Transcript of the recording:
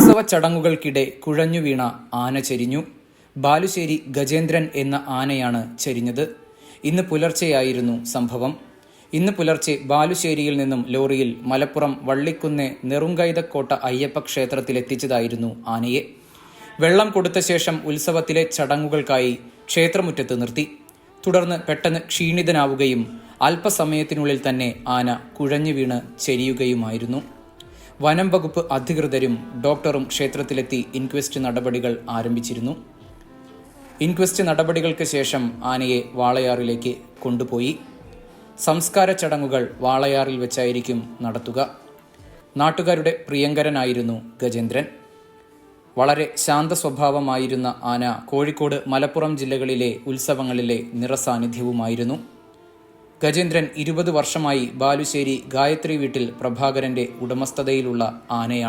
ഉത്സവ ചടങ്ങുകൾക്കിടെ കുഴഞ്ഞു വീണ ആന ചെരിഞ്ഞു. ബാലുശ്ശേരി ഗജേന്ദ്രൻ എന്ന ആനയാണ് ചെരിഞ്ഞത്. ഇന്ന് പുലർച്ചെയായിരുന്നു സംഭവം. ഇന്ന് പുലർച്ചെ ബാലുശ്ശേരിയിൽ നിന്നും ലോറിയിൽ മലപ്പുറം വള്ളിക്കുന്ന് നെറുങ്കൈതക്കോട്ട അയ്യപ്പ ക്ഷേത്രത്തിലെത്തിച്ചതായിരുന്നു ആനയെ. വെള്ളം കൊടുത്ത ശേഷം ഉത്സവത്തിലെ ചടങ്ങുകൾക്കായി ക്ഷേത്രമുറ്റത്ത് നിർത്തി. തുടർന്ന് പെട്ടെന്ന് ക്ഷീണിതനാവുകയും അല്പസമയത്തിനുള്ളിൽ തന്നെ ആന കുഴഞ്ഞു വീണ് ചെരിയുകയുമായിരുന്നു. വനം വകുപ്പ് അധികൃതരും ഡോക്ടറും ക്ഷേത്രത്തിലെത്തി ഇൻക്വസ്റ്റ് നടപടികൾ ആരംഭിച്ചിരുന്നു. ഇൻക്വസ്റ്റ് നടപടികൾക്ക് ശേഷം ആനയെ വാളയാറിലേക്ക് കൊണ്ടുപോയി. സംസ്കാര ചടങ്ങുകൾ വാളയാറിൽ വെച്ചായിരിക്കും നടത്തുക. നാട്ടുകാരുടെ പ്രിയങ്കരനായിരുന്നു ഗജേന്ദ്രൻ. വളരെ ശാന്ത സ്വഭാവമായിരുന്ന ആന കോഴിക്കോട് മലപ്പുറം ജില്ലകളിലെ ഉത്സവങ്ങളിലെ നിറസാന്നിധ്യവുമായിരുന്നു. ഗജേന്ദ്രൻ ഇരുപത് വർഷമായി ബാലുശ്ശേരി ഗായത്രി വീട്ടിൽ പ്രഭാകരന്റെ ഉടമസ്ഥതയിലുള്ള ആനയാണ്.